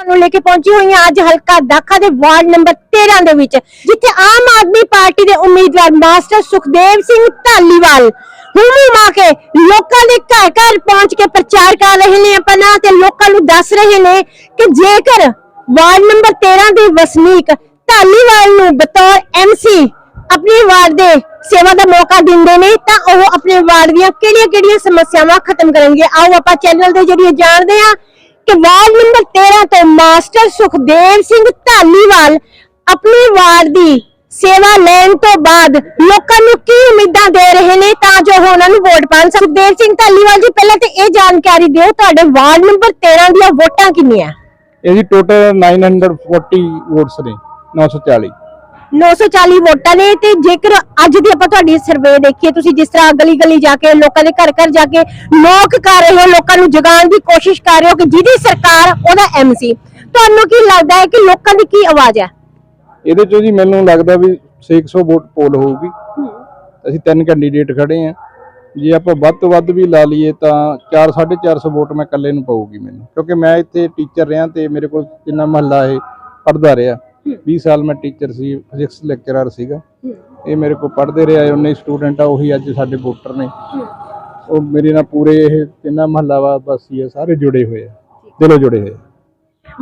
ਤੁਹਾਨੂੰ ਲੈ ਕੇ ਪਹੁੰਚੀ ਹੋਈ ਹਾਂ ਅੱਜ ਹਲਕਾ ਦਾਖਾ ਦੇ ਵਾਰਡ ਨੰਬਰ 13 ਦੇ ਵਿੱਚ, ਜਿੱਥੇ ਆਮ ਆਦਮੀ ਪਾਰਟੀ ਦੇ ਉਮੀਦਵਾਰ ਮਾਸਟਰ ਸੁਖਦੇਵ ਸਿੰਘ ਢਾਲੀਵਾਲ ਹੁਮੂ ਮਾ ਕੇ ਲੋਕਾਂ ਦੇ ਘਰ ਘਰ ਪਹੁੰਚ ਕੇ ਪ੍ਰਚਾਰ ਕਰ ਰਹੇ ਨੇ। ਆਪਣਾ ਤੇ ਲੋਕਾਂ ਨੂੰ ਦੱਸ ਰਹੇ ਨੇ ਕਿ ਜੇਕਰ ਵਾਰਡ ਨੰਬਰ 13 ਦੇ ਵਸਨੀਕ ਢਾਲੀਵਾਲ ਨੂੰ ਬਤੌਰ ਐਮਸੀ ਆਪਣੇ ਵਾਰਡ ਦੇ ਸੇਵਾ ਦਾ ਮੌਕਾ ਦਿੰਦੇ ਨੇ, ਤਾਂ ਉਹ ਆਪਣੇ ਵਾਰਡ ਦੀਆਂ ਕਿਹੜੀਆਂ-ਕਿਹੜੀਆਂ ਸਮੱਸਿਆਵਾਂ ਖਤਮ ਕਰਨਗੇ। ਆਓ ਆਪਾਂ ਚੈਨਲ ਦੇ ਜਰੀਏ ਜਾਣਦੇ ਹਾਂ ਕਿ ਵਾਰਡ ਨੰਬਰ 13 ਤੋਂ ਮਾਸਟਰ ਸੁਖਦੇਵ ਸਿੰਘ ਢਾਲੀਵਾਲ ਆਪਣੇ ਵਾਰਡ ਦੀ ਸੇਵਾ ਲੈਣ ਤੋਂ ਬਾਅਦ ਲੋਕਾਂ ਨੂੰ ਕੀ ਉਮੀਦਾਂ ਦੇ ਰਹੇ ਨੇ ਤਾਂ ਜੋ ਉਹਨਾਂ ਨੂੰ ਵੋਟ ਪਾਣ ਸੁਖਦੇਵ ਸਿੰਘ ਧਾਲੀਵਾਲ ਜੀ, ਪਹਿਲਾਂ ਤੇ ਇਹ ਜਾਣਕਾਰੀ ਦਿਓ ਤੁਹਾਡੇ ਵਾਰਡ ਨੰਬਰ 13 ਦੀਆਂ ਵੋਟਾਂ ਕਿੰਨੀਆਂ? ਇਹਦੀ ਟੋਟਲ 940 ਵੋਟਸ ਨੇ 940 940 ਵੋਟਾਂ ਨੇ ਤੇ ਜੇਕਰ ਅੱਜ ਦੀ ਆਪਾਂ ਤੁਹਾਡੀ ਸਰਵੇ ਦੇਖੀਏ ਤੁਸੀਂ ਜਿਸ ਤਰ੍ਹਾਂ ਗਲੀ ਗਲੀ ਜਾ ਕੇ ਲੋਕਾਂ ਦੇ ਘਰ ਘਰ ਜਾ ਕੇ ਲੋਕ ਕਰ ਰਹੇ ਹੋ ਲੋਕਾਂ ਨੂੰ ਜਗਾਉਣ ਦੀ ਕੋਸ਼ਿਸ਼ ਕਰ ਰਹੇ ਹੋ ਕਿ ਜਿਹਦੀ ਸਰਕਾਰ ਉਹਦਾ ਐਮਸੀ ਤੁਹਾਨੂੰ ਕੀ ਲੱਗਦਾ ਹੈ ਕਿ ਲੋਕਾਂ ਦੀ ਕੀ ਆਵਾਜ਼ ਹੈ? ਇਹਦੇ ਚੋਂ ਜੀ ਮੈਨੂੰ ਲੱਗਦਾ ਵੀ 600 ਵੋਟ ਪੋਲ ਹੋਊਗੀ। ਅਸੀਂ ਤਿੰਨ ਕੈਂਡੀਡੇਟ ਖੜੇ ਆ ਜੇ ਆਪਾਂ ਵੱਧ ਤੋਂ ਵੱਧ ਵੀ ਲਾ ਲਈਏ ਤਾਂ 4 450 ਵੋਟ ਮੈਂ ਇਕੱਲੇ ਨੂੰ ਪਊਗੀ ਮੈਨੂੰ। ਕਿਉਂਕਿ ਮੈਂ ਇੱਥੇ ਟੀਚਰ ਰਿਹਾ ਤੇ ਮੇਰੇ ਕੋਲ ਜਿੰਨਾ ਮਹੱਲਾ ਇਹ ਪੜਦਾ ਰਿਹਾ। 20 ਸਾਲ ਮੈਂ ਟੀਚਰ ਸੀ ਫਿਜ਼ਿਕਸ ਲੈਕਚਰਰ ਸੀਗਾ। ਇਹ ਮੇਰੇ ਕੋਲ ਪੜ੍ਹਦੇ ਰਹੇ ਆ ਉਹਨੇ ਸਟੂਡੈਂਟ ਆ ਉਹੀ ਅੱਜ ਸਾਡੇ ਵੋਟਰ ਨੇ। ਉਹ ਮੇਰੇ ਨਾਲ ਪੂਰੇ ਇਹ ਜਿੰਨਾ ਮਹੱਲਾ ਵਾਸੀ ਆ ਸਾਰੇ ਜੁੜੇ ਹੋਏ ਆ ਦਿਲੋਂ ਜੁੜੇ ਹੋਏ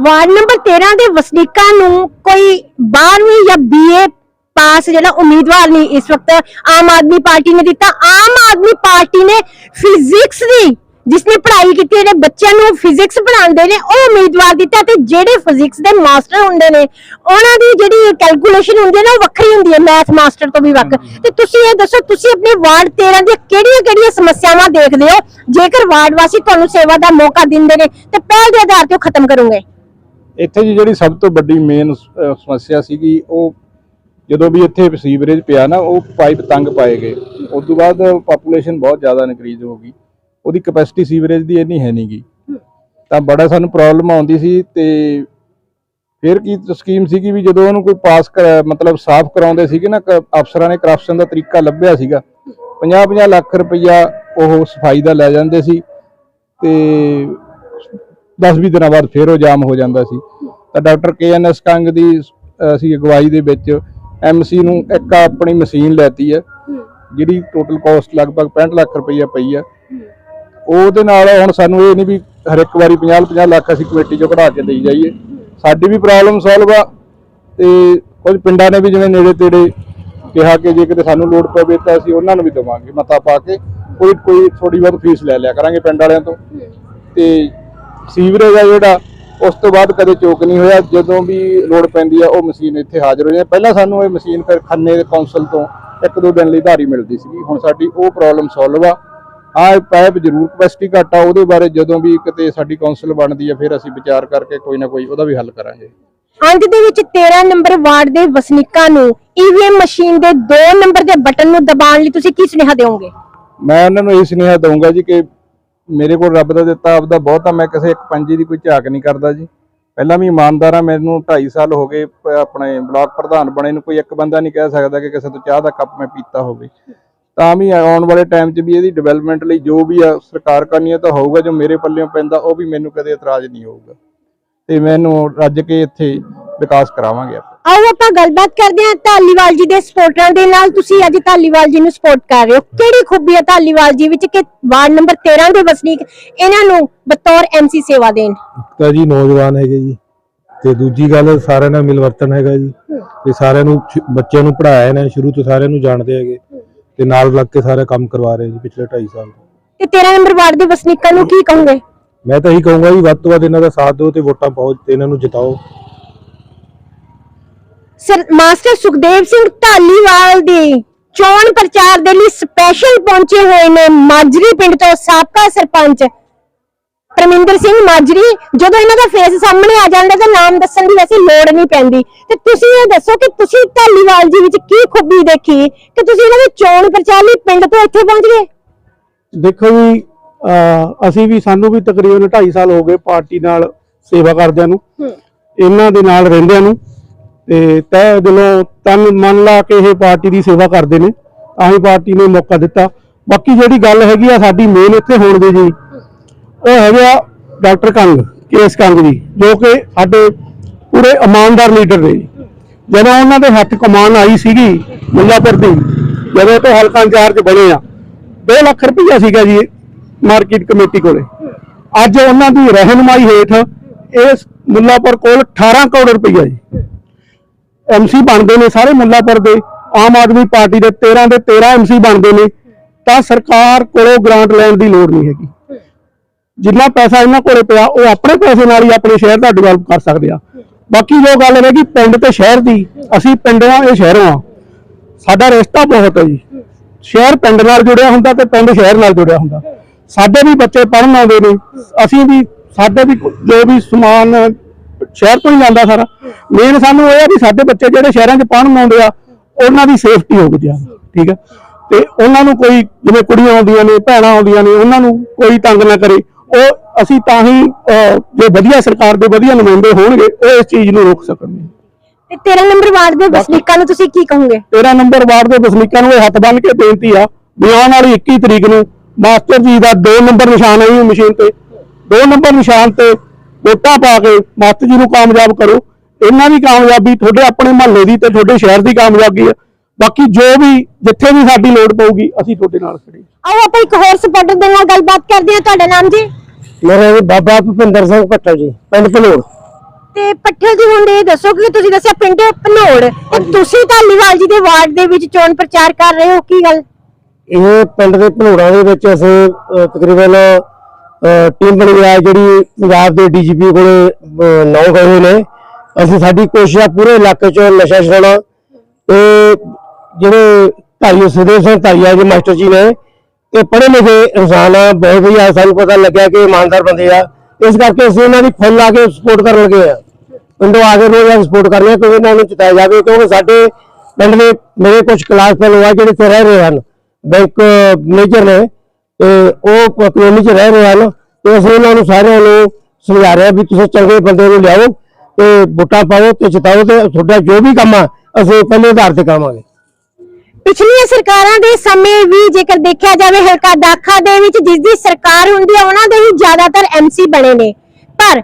ਵਾਰਡ ਨੰਬਰ 13 ਦੇ ਵਸਨੀਕਾਂ ਨੂੰ ਕੋਈ 12ਵੀਂ ਜਾਂ ਬੀਏ ਪਾਸ ਜਿਹੜਾ ਉਮੀਦਵਾਰ ਨਹੀਂ ਇਸ ਵਕਤ ਆਮ ਆਦਮੀ ਪਾਰਟੀ ਨੇ ਦਿੱਤਾ। ਆਮ ਆਦਮੀ ਪਾਰਟੀ ਨੇ ਫਿਜ਼ਿਕਸ ਦੀ ਜਿਸਨੇ ਪੜ੍ਹਾਈ ਕੀਤੀ ਜਿਹੜੇ ਬੱਚਿਆਂ ਨੂੰ ਫਿਜ਼ਿਕਸ ਪੜ੍ਹਾਉਂਦੇ ਨੇ ਉਹ ਉਮੀਦਵਾਰ ਦਿੱਤਾ ਤੇ ਜਿਹੜੇ ਫਿਜ਼ਿਕਸ ਦੇ ਮਾਸਟਰ ਹੁੰਦੇ ਨੇ ਉਹਨਾਂ ਦੀ ਜਿਹੜੀ ਕੈਲਕੂਲੇਸ਼ਨ ਹੁੰਦੀ ਹੈ ਨਾ ਉਹ ਵੱਖਰੀ ਹੁੰਦੀ ਹੈ ਮੈਥ ਮਾਸਟਰ ਤੋਂ ਵੀ ਵੱਖ। ਤੇ ਤੁਸੀਂ ਇਹ ਦੱਸੋ ਤੁਸੀਂ ਆਪਣੇ ਵਾਰਡ 13 ਦੀਆਂ ਕਿਹੜੀਆਂ-ਕਿਹੜੀਆਂ ਸਮੱਸਿਆਵਾਂ ਦੇਖਦੇ ਹੋ? ਜੇਕਰ ਵਾਰਡ ਵਾਸੀ ਤੁਹਾਨੂੰ ਸੇਵਾ ਦਾ ਮੌਕਾ ਦਿੰਦੇ ਨੇ ਤੇ ਪਹਿਲ ਦੇ ਆਧਾਰ ਤੇ ਉਹ ਖਤਮ ਕਰੋਗੇ। ਇੱਥੇ ਜੀ ਜਿਹੜੀ ਸਭ ਤੋਂ ਵੱਡੀ ਮੇਨ ਸਮੱਸਿਆ ਸੀਗੀ ਉਹ ਜਦੋਂ ਵੀ ਇੱਥੇ ਸੀਵਰੇਜ ਪਿਆ ਨਾ ਉਹ ਪਾਈਪ ਤੰਗ ਪਾਏ ਗਏ। ਉਸ ਤੋਂ ਬਾਅਦ ਪਾਪੂਲੇਸ਼ਨ ਬਹੁਤ ਜ਼ਿਆਦਾ ਇਨਕਰੀਜ਼ ਹੋ ਗਈ। ਉਹਦੀ ਕਪੈਸਿਟੀ ਸੀਵਰੇਜ ਦੀ ਇੰਨੀ ਹੈ ਨਹੀਂਗੀ ਤਾਂ ਬੜਾ ਸਾਨੂੰ ਪ੍ਰੋਬਲਮ ਆਉਂਦੀ ਸੀ ਤੇ ਫਿਰ ਕੀ ਸਕੀਮ ਸੀਗੀ ਵੀ ਜਦੋਂ ਉਹਨੂੰ ਕੋਈ ਪਾਸ ਮਤਲਬ ਸਾਫ਼ ਕਰਾਉਂਦੇ ਸੀਗੇ ਨਾ ਅਫਸਰਾਂ ਨੇ ਕਰਪਸ਼ਨ ਦਾ ਤਰੀਕਾ ਲੱਭਿਆ ਸੀਗਾ। 50-50 ਲੱਖ ਰੁਪਈਆ ਉਹ ਸਫ਼ਾਈ ਦਾ ਲੈ ਜਾਂਦੇ ਸੀ ਤੇ 10-20 ਦਿਨਾਂ ਬਾਅਦ ਫੇਰ ਉਹ ਜਾਮ ਹੋ ਜਾਂਦਾ ਸੀ। ਤਾਂ doctor K N S Kang ਦੀ ਅਸੀਂ ਅਗਵਾਈ ਦੇ ਵਿੱਚ ਐਮਸੀ ਨੂੰ ਇੱਕ ਆਪਣੀ ਮਸ਼ੀਨ ਲੈਤੀ ਹੈ ਜਿਹੜੀ ਟੋਟਲ ਕਾਸਟ ਲਗਭਗ 65 ਲੱਖ ਰੁਪਈਆ ਪਈ ਆ ਉਹਦੇ ਨਾਲ ਹੁਣ ਸਾਨੂੰ ਇਹ ਨਹੀਂ ਵੀ ਹਰ ਇੱਕ ਵਾਰੀ 50-50 ਲੱਖ ਅਸੀਂ ਕਮੇਟੀ ਚੋਂ ਕਢਾ ਕੇ ਦੇਈ ਜਾਈਏ। ਸਾਡੀ ਵੀ ਪ੍ਰੋਬਲਮ ਸੋਲਵ ਆ ਤੇ ਕੁਝ ਪਿੰਡਾਂ ਨੇ ਵੀ ਜਿਵੇਂ ਨੇੜੇ ਤੇੜੇ ਕਿਹਾ ਕਿ ਜੇ ਕਿਤੇ ਸਾਨੂੰ ਲੋੜ ਪਵੇ ਤਾਂ ਅਸੀਂ ਉਹਨਾਂ ਨੂੰ ਵੀ ਦੇਵਾਂਗੇ ਮਤਾ ਪਾ ਕੇ ਕੋਈ ਕੋਈ ਥੋੜੀ ਬਹੁਤ ਫੀਸ ਲੈ ਲਿਆ ਕਰਾਂਗੇ ਪਿੰਡ ਵਾਲਿਆਂ ਤੋਂ। ਤੇ ਸੀਵਰੇਜ ਆ ਜਿਹੜਾ, ਉਸ ਤੋਂ ਬਾਅਦ ਕਦੇ ਚੋਕ ਨਹੀਂ ਹੋਇਆ। ਜਦੋਂ ਵੀ ਲੋੜ ਪੈਂਦੀ ਆ, ਉਹ ਮਸ਼ੀਨ ਇੱਥੇ ਹਾਜ਼ਰ ਹੋ ਜਾਂਦੀ ਪਹਿਲਾਂ ਸਾਨੂੰ ਇਹ ਮਸ਼ੀਨ ਫਿਰ ਖੰਨੇ ਦੇ ਕੌਂਸਲ ਤੋਂ ਇੱਕ ਦੋ ਦਿਨ ਲਈ ਧਾਰੀ ਮਿਲਦੀ ਸੀਗੀ। ਹੁਣ ਸਾਡੀ ਉਹ ਪ੍ਰੋਬਲਮ ਸੋਲਵ ਆ। ਆ ਪਾਈਪ ਜ਼ਰੂਰ ਕਪੈਸਿਟੀ ਘੱਟ ਆ ਉਹਦੇ ਬਾਰੇ ਜਦੋਂ ਵੀ ਕਿਤੇ ਸਾਡੀ ਕੌਂਸਲ ਬਣਦੀ ਆ ਫਿਰ ਅਸੀਂ ਵਿਚਾਰ ਕਰਕੇ ਕੋਈ ਨਾ ਕੋਈ ਉਹਦਾ ਵੀ ਹੱਲ ਕਰਾਂਗੇ। ਅੰਤ ਦੇ ਵਿੱਚ 13 ਨੰਬਰ ਵਾਰਡ ਦੇ ਵਸਨੀਕਾਂ ਨੂੰ ਈਵੀਐਮ ਮਸ਼ੀਨ ਦੇ 2 ਨੰਬਰ ਦੇ ਬਟਨ ਨੂੰ ਦਬਾਉਣ ਲਈ ਤੁਸੀਂ ਕੀ ਸੁਨੇਹਾ ਦਿਓਗੇ? ਮੈਂ ਉਹਨਾਂ ਨੂੰ ਇਹ ਸੁਨੇਹਾ ਦਊਂਗਾ ਜੀ ਕਿ ਮੇਰੇ ਕੋਲ ਰੱਬ ਦਾ ਦਿੱਤਾ ਆਪਦਾ ਬਹੁਤ ਮੈਂ ਕਿਸੇ ਇੱਕ ਪੰਜੀ ਦੀ ਕੋਈ ਝਾਕ ਨਹੀਂ ਕਰਦਾ ਜੀ। ਪਹਿਲਾਂ ਵੀ ਇਮਾਨਦਾਰ ਆ ਮੈਨੂੰ 2.5 ਸਾਲ ਹੋ ਗਏ ਆਪਣੇ ਬਲਾਕ ਪ੍ਰਧਾਨ ਬਣੇ ਨੂੰ ਕੋਈ ਇੱਕ ਬੰਦਾ ਨਹੀਂ ਕਹਿ ਸਕਦਾ ਕਿ ਕਿਸੇ ਤੋਂ ਚਾਹ ਦਾ ਕੱਪ ਮੈਂ ਪੀਤਾ ਹੋਵੇ। ਤਾਂ ਵੀ ਆਉਣ ਵਾਲੇ ਟਾਈਮ 'ਚ ਵੀ ਇਹਦੀ ਡਿਵੈਲਪਮੈਂਟ ਲਈ ਜੋ ਵੀ ਆ ਸਰਕਾਰ ਕਰਨੀ ਆ ਤਾਂ ਹੋਊਗਾ ਜੋ ਮੇਰੇ ਪੱਲਿਓਂ ਪੈਂਦਾ ਉਹ ਵੀ ਮੈਨੂੰ ਕਦੇ ਇਤਰਾਜ਼ ਨਹੀਂ ਹੋਊਗਾ। ਤੇ ਮੈਨੂੰ ਰੱਜ ਕੇ ਇੱਥੇ ਵਿਕਾਸ ਕਰਾਵਾਂਗੇ ਆਪਾਂ। ਆਓ ਆਪਾਂ ਗੱਲਬਾਤ ਕਰਦੇ ਹਾਂ ਢਾਲੀਵਾਲ ਜੀ ਦੇ ਸਪੋਰਟਰਾਂ ਦੇ ਨਾਲ। ਤੁਸੀਂ ਅੱਜ ਢਾਲੀਵਾਲ ਜੀ ਨੂੰ ਸਪੋਰਟ ਕਰ ਰਹੇ ਹੋ। ਕਿਹੜੀ ਖੂਬੀ ਹੈ ਢਾਲੀਵਾਲ ਜੀ ਵਿੱਚ ਕਿ ਵਾਰਡ ਨੰਬਰ 13 ਦੇ ਵਸਨੀਕ ਇਹਨਾਂ ਨੂੰ ਬਤੌਰ ਐਮਸੀ ਸੇਵਾ ਦੇਣ? ਤਾਂ ਜੀ ਨੌਜਵਾਨ ਹੈਗੇ ਜੀ ਤੇ ਦੂਜੀ ਗੱਲ ਸਾਰਿਆਂ ਨਾਲ ਮਿਲਵਰਤਨ ਹੈਗਾ ਜੀ। ਤੇ ਸਾਰਿਆਂ ਨੂੰ ਬੱਚਿਆਂ ਨੂੰ ਪੜਾਇਆ ਨੇ ਸ਼ੁਰੂ ਤੋਂ ਸਾਰਿਆਂ ਨੂੰ ਜਾਣਦੇ ਹੈਗੇ। ਤੇ ਨਾਲ ਲੱਗ ਕੇ ਸਾਰਾ ਕੰਮ ਕਰਵਾ ਰਹੇ ਜੀ ਪਿਛਲੇ 2.5 ਸਾਲ ਤੋਂ। ਤੇ 13 ਨੰਬਰ ਵਾਰਡ ਦੇ ਵਸਨੀਕਾਂ ਨੂੰ ਕੀ ਕਹੋਗੇ? ਮੈਂ ਤਾਂ ਇਹੀ ਕਹੂੰਗਾ ਜੀ ਵੱਧ ਤੋਂ ਵੱਧ ਇਹਨਾਂ ਦਾ ਸਾਥ ਦਿਓ ਤੇ ਵੋਟਾਂ ਪਾਓ ਤੇ ਇਹਨਾਂ ਨੂੰ ਜਿਤਾਓ। ਸਰ ਮਾਸਟਰ ਸੁਖਦੇਵ ਸਿੰਘ ਢਾਲੀਵਾਲ ਦੀ ਚੋਣ ਪ੍ਰਚਾਰ ਦੇ ਲਈ ਸਪੈਸ਼ਲ ਪਹੁੰਚੇ ਹੋਏ ਨੇ ਮਾਜਰੀ ਪਿੰਡ ਤੋਂ ਸਾਬਕਾ ਸਰਪੰਚ ਪਰਮਿੰਦਰ ਸਿੰਘ ਮਾਜਰੀ ਜਦੋਂ ਇਹਨਾਂ ਦਾ ਫੇਸ ਸਾਹਮਣੇ ਆ ਜਾਂਦਾ ਤਾਂ ਨਾਮ ਦੱਸਣ ਦੀ ਵੈਸੇ ਲੋੜ ਨਹੀਂ ਪੈਂਦੀ। ਤੇ ਤੁਸੀਂ ਇਹ ਦੱਸੋ ਕਿ ਤੁਸੀਂ ਢਾਲੀਵਾਲ ਜੀ ਵਿੱਚ ਕੀ ਖੂਬੀ ਦੇਖੀ ਕਿ ਤੁਸੀਂ ਇਹਨਾਂ ਦੇ ਚੋਣ ਪ੍ਰਚਾਰ ਲਈ ਪਿੰਡ ਤੋਂ ਇੱਥੇ ਪਹੁੰਚ ਗਏ? ਦੇਖੋ ਜੀ ਅਸੀਂ ਵੀ ਸਾਨੂੰ ਵੀ ਤਕਰੀਬਨ 2.5 ਸਾਲ ਹੋ ਗਏ ਪਾਰਟੀ ਨਾਲ ਸੇਵਾ ਕਰਦਿਆਂ ਨੂੰ। ਇਹਨਾਂ ਦੇ ਨਾਲ ਰਹਿੰਦਿਆਂ ਨੂੰ। ਤੇ ਤਹਿ ਦਿਲੋਂ ਤਨ ਮਨ ਲਾ ਕੇ ਇਹ ਪਾਰਟੀ ਦੀ ਸੇਵਾ ਕਰਦੇ ਨੇ ਤਾਂ ਹੀ ਪਾਰਟੀ ਨੇ ਮੌਕਾ ਦਿੱਤਾ। ਬਾਕੀ ਜਿਹੜੀ ਗੱਲ ਹੈਗੀ ਆ ਸਾਡੀ ਮੇਨ ਇੱਥੇ ਹੋਣ ਦੀ ਜੀ ਉਹ ਹੈਗਾ ਡਾਕਟਰ ਕੰਗ, ਕੇਸ ਕੰਗ ਜੀ, ਜੋ ਕਿ ਸਾਡੇ ਪੂਰੇ ਇਮਾਨਦਾਰ ਲੀਡਰ ਨੇ। ਜੀ। ਜਦੋਂ ਉਹਨਾਂ ਦੇ ਹੱਥ ਕਮਾਨ ਆਈ ਸੀਗੀ ਮੁੱਲਾਪੁਰ ਦੀ, ਜਦੋਂ ਤੋਂ ਹਲਕਾ ਇੰਚਾਰਜ ਬਣੇ ਆ 2 ਲੱਖ ਰੁਪਈਆ ਸੀਗਾ ਜੀ ਮਾਰਕੀਟ ਕਮੇਟੀ ਕੋਲੇ। ਅੱਜ ਉਹਨਾਂ ਦੀ ਰਹਿਨਮਾਈ ਹੇਠ ਇਸ ਮੁੱਲਾਪੁਰ ਕੋਲ 18 ਕਰੋੜ ਰੁਪਈਆ ਜੀ। ਐਮਸੀ ਬਣਦੇ ਨੇ ਸਾਰੇ ਮੁੱਲਾਪੁਰ ਦੇ, ਆਮ ਆਦਮੀ ਪਾਰਟੀ ਦੇ 13 ਦੇ 13 ਐਮਸੀ ਬਣਦੇ ਨੇ, ਤਾਂ ਸਰਕਾਰ ਕੋਲੋਂ ਗ੍ਰਾਂਟ ਲੈਣ ਦੀ ਲੋੜ ਨਹੀਂ ਹੈਗੀ। ਜਿੰਨਾ ਪੈਸਾ ਇਹਨਾਂ ਕੋਲੇ ਪਿਆ, ਉਹ ਆਪਣੇ ਪੈਸੇ ਨਾਲ ਹੀ ਆਪਣੇ ਸ਼ਹਿਰ ਦਾ ਡਿਵੈਲਪ ਕਰ ਸਕਦੇ ਆ। ਬਾਕੀ ਜੋ ਗੱਲ ਹੈ ਪਿੰਡ ਤੇ ਸ਼ਹਿਰ ਦੀ, ਅਸੀਂ ਪਿੰਡੋਂ, ਇਹ ਸ਼ਹਿਰੋਂ ਆ। ਸਾਡਾ ਰਿਸ਼ਤਾ ਬਹੁਤ ਹੈ ਜੀ। ਸ਼ਹਿਰ ਪਿੰਡ ਨਾਲ ਜੁੜਿਆ ਹੁੰਦਾ ਤੇ ਪਿੰਡ ਸ਼ਹਿਰ ਨਾਲ ਜੁੜਿਆ ਹੁੰਦਾ। ਸਾਡੇ ਵੀ ਬੱਚੇ ਪੜ੍ਹਨ ਆਉਂਦੇ ਨੇ। ਅਸੀਂ ਵੀ, ਸਾਡੇ ਵੀ ਜੋ ਵੀ ਸਮਾਨ ਸ਼ਹਿਰ ਤੋਂ ਹੀ ਜਾਂਦਾ ਸਾਰਾ। ਮੇਨ ਸਾਨੂੰ ਇਹ ਆ ਵੀ ਸਾਡੇ ਬੱਚੇ ਜਿਹੜੇ ਸ਼ਹਿਰਾਂ 'ਚ ਪੜ੍ਹਨ ਆਉਂਦੇ ਆ, ਉਹਨਾਂ ਦੀ ਸੇਫਟੀ ਹੋਵੇ ਜੀ ਠੀਕ ਹੈ ਤੇ ਉਹਨਾਂ ਨੂੰ ਕੋਈ, ਜਿਵੇਂ ਕੁੜੀਆਂ ਆਉਂਦੀਆਂ ਨੇ, ਭੈਣਾਂ ਆਉਂਦੀਆਂ ਨੇ, ਉਹਨਾਂ ਨੂੰ ਕੋਈ ਤੰਗ ਨਾ ਕਰੇ। ਉਹ ਅਸੀਂ ਤਾਂ ਹੀ ਜੇ ਵਧੀਆ ਸਰਕਾਰ ਦੇ ਵਧੀਆ ਨੁਮਾਇੰਦੇ ਹੋਣਗੇ ਉਹ ਇਸ ਚੀਜ਼ ਨੂੰ ਰੋਕ ਸਕਣਗੇ ਤੇ 13 ਨੰਬਰ ਵਾਰਡ ਦੇ ਵਸਨੀਕਾਂ ਨੂੰ ਤੁਸੀਂ ਕੀ ਕਹੋਗੇ? 13 ਨੰਬਰ ਵਾਰਡ ਦੇ ਵਸਨੀਕਾਂ ਨੂੰ ਇਹ ਹੱਥ ਬੰਨ੍ਹ ਕੇ ਬੇਨਤੀ ਆ ਵੀ ਆਉਣ ਵਾਲੀ 21 ਤਰੀਕ ਨੂੰ ਮਾਸਟਰ ਜੀ ਦਾ 2 ਨੰਬਰ ਨਿਸ਼ਾਨ ਆਈ ਮਸ਼ੀਨ ਤੇ। 2 ਨੰਬਰ ਨਿਸ਼ਾਨ ਤੇ ਵੋਟਾਂ ਪਾ ਕੇ ਮਾਸਟਰ ਜੀ ਨੂੰ ਕਾਮਯਾਬ ਕਰੋ। ਇਹਨਾਂ ਦੀ ਕਾਮਯਾਬੀ ਤੁਹਾਡੇ ਆਪਣੇ ਮਹੱਲੇ ਦੀ ਤੇ ਤੁਹਾਡੇ ਸ਼ਹਿਰ ਦੀ ਕਾਮਯਾਬੀ ਹੈ ਬਾਕੀ ਜੋ ਵੀ ਜਿੱਥੇ ਵੀ ਸਾਡੀ ਲੋੜ ਪਊਗੀ ਅਸੀਂ ਤੁਹਾਡੇ ਨਾਲ ਖੜੇ ਹਾਂ। ਆਓ ਆਪਾਂ ਇੱਕ ਹੋਰ ਸਪੋਰਟਰ ਦੇ ਨਾਲ ਗੱਲਬਾਤ ਕਰਦੇ ਹਾਂ। ਤੁਹਾਡਾ ਨਾਮ ਜੀ? ਮੇਰਾ ਨਾਮ ਬਾਬਾ ਭੁਪਿੰਦਰ ਸਿੰਘ ਭੱਟਾ ਜੀ ਪਿੰਡ ਭਲੋੜ ਤੇ ਪੱਠੇ ਜੀ ਹੁਣ ਇਹ ਦੱਸੋ ਕਿ ਤੁਸੀਂ ਦੱਸਿਆ ਪਿੰਡ ਭਨੋੜ ਤੇ ਤੁਸੀਂ ਧਾਲੀਵਾਲ ਜੀ ਦੇ ਵਾਰਡ ਦੇ ਵਿੱਚ ਚੋਣ ਪ੍ਰਚਾਰ ਕਰ ਰਹੇ ਹੋ ਕੀ ਗੱਲ? ਇਹ ਪਿੰਡ ਦੇ ਭਲੋੜਾਂ ਦੇ ਵਿੱਚ ਅਸੀਂ ਤਕਰੀਬਨ ਟੀਮ ਬਣੀ ਆ ਜਿਹੜੀ ਪੰਜਾਬ ਦੇ ਡੀਜੀਪੀ ਕੋਲੇ ਨੌ ਗਏ ਨੇ। ਅਸੀਂ ਸਾਡੀ ਕੋਸ਼ਿਸ਼ ਆ ਪੂਰੇ ਇਲਾਕੇ 'ਚ ਨਸ਼ਾ ਛਡਾਉਣਾ ਤੇ ਜਿਹੜੇ ਧਾਰੀਓ ਸੁਦੇਵ ਸਿੰਘ ਧਾਰੀਆ ਜੀ, ਮਾਸਟਰ ਜੀ ਨੇ, ਇਹ ਪੜ੍ਹੇ ਲਿਖੇ ਇਨਸਾਨ ਆ, ਬਹੁਤ ਵਧੀਆ ਸਾਨੂੰ ਪਤਾ ਲੱਗਿਆ ਕਿ ਇਮਾਨਦਾਰ ਬੰਦੇ ਆ। ਇਸ ਕਰਕੇ ਅਸੀਂ ਇਹਨਾਂ ਦੀ ਫੁੱਲ ਆ ਕੇ ਸਪੋਰਟ ਕਰਨ ਲੱਗੇ ਆ। ਪਿੰਡੋਂ ਆ ਕੇ ਰੋਜ਼ ਸਪੋਰਟ ਕਰਨੀ ਆ, ਕਿਉਂਕਿ ਇਹਨਾਂ ਨੂੰ ਚਿਤਾਇਆ ਜਾਵੇ, ਕਿਉਂਕਿ ਸਾਡੇ ਪਿੰਡ ਦੇ ਮੇਰੇ ਕੁਝ ਕਲਾਸ ਫੈਲੋ ਆ ਜਿਹੜੇ ਇੱਥੇ ਰਹਿ ਰਹੇ ਹਨ ਬੈਂਕ ਮੈਨੇਜਰ ਨੇ, ਤੇ ਉਹ ਕਲੋਨੀ 'ਚ ਰਹਿ ਰਹੇ ਹਨ, ਤੇ ਅਸੀਂ ਇਹਨਾਂ ਨੂੰ ਸਾਰਿਆਂ ਨੂੰ ਸਮਝਾ ਰਹੇ ਆ ਵੀ ਤੁਸੀਂ ਚੰਗੇ ਬੰਦੇ ਨੂੰ ਲਿਆਓ, ਤੇ ਵੋਟਾਂ ਪਾਓ ਤੇ ਜਿਤਾਓ, ਤੇ ਤੁਹਾਡਾ ਜੋ ਵੀ ਕੰਮ ਆ, ਅਸੀਂ ਪਹਿਲੇ ਆਧਾਰ ਤੇ ਕਰਾਂਗੇ ਪਿਛਲੀਆਂ ਸਰਕਾਰਾਂ ਦੇ ਸਮੇਂ ਵੀ ਜੇਕਰ ਦੇਖਿਆ ਜਾਵੇ, ਹਲਕਾ ਦਾਖਾ ਦੇ ਵਿੱਚ ਜਿਸ ਦੀ ਸਰਕਾਰ ਹੁੰਦੀ ਹੈ ਉਹਨਾਂ ਦੇ ਹੀ ਜ਼ਿਆਦਾਤਰ ਐਮਸੀ ਬਣੇ ਨੇ। ਪਰ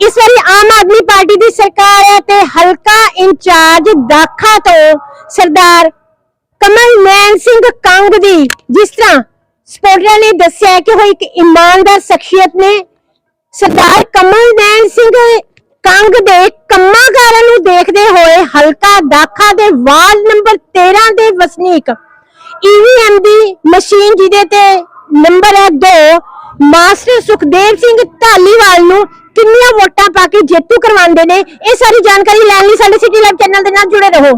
ਇਸ ਵਾਰੀ ਆਮ ਆਦਮੀ ਪਾਰਟੀ ਦੀ ਸਰਕਾਰ ਹੈ ਤੇ ਹਲਕਾ ਇੰਚਾਰਜ ਦਾਖਾ ਤੋਂ ਸਰਦਾਰ ਕਮਲ ਸਿੰਘ ਕੰਗ ਦੀ ਜਿਸ ਤਰ੍ਹਾਂ ਸਪੋਰਟਰਾਂ ਨੇ ਦੱਸਿਆ ਕਿ ਉਹ ਇੱਕ ਇਮਾਨਦਾਰ ਸ਼ਖਸੀਅਤ ਨੇ, ਸਰਦਾਰ ਕਮਲ ਨੈਣ ਸਿੰਘ ਕੰਗ ਦੇ ਕੰਮਾਂ ਕਾਰਾਂ ਨੂੰ ਦੇਖਦੇ ਹੋਏ ਹਲਕਾ ਦਾਖਾ ਦੇ ਵਾਰਡ ਨੰਬਰ 13 ਦੇ ਵਸਨੀਕ। ਈਵੀਐਮ ਦੀ ਮਸ਼ੀਨ ਜਿਹਦੇ ਤੇ ਨੰਬਰ ਹੈ 2 ਮਾਸਟਰ ਸੁਖਦੇਵ ਸਿੰਘ ਢਾਲੀਵਾਲ ਨੂੰ ਕਿੰਨੀਆਂ ਵੋਟਾਂ ਪਾ ਕੇ ਜੇਤੂ ਕਰਵਾਉਂਦੇ ਨੇ, ਇਹ ਸਾਰੀ ਜਾਣਕਾਰੀ ਲੈਣ ਲਈ ਸਾਡੇ ਸਿਟੀ ਲਾਈਵ ਚੈਨਲ ਦੇ ਨਾਲ ਜੁੜੇ ਰਹੋ।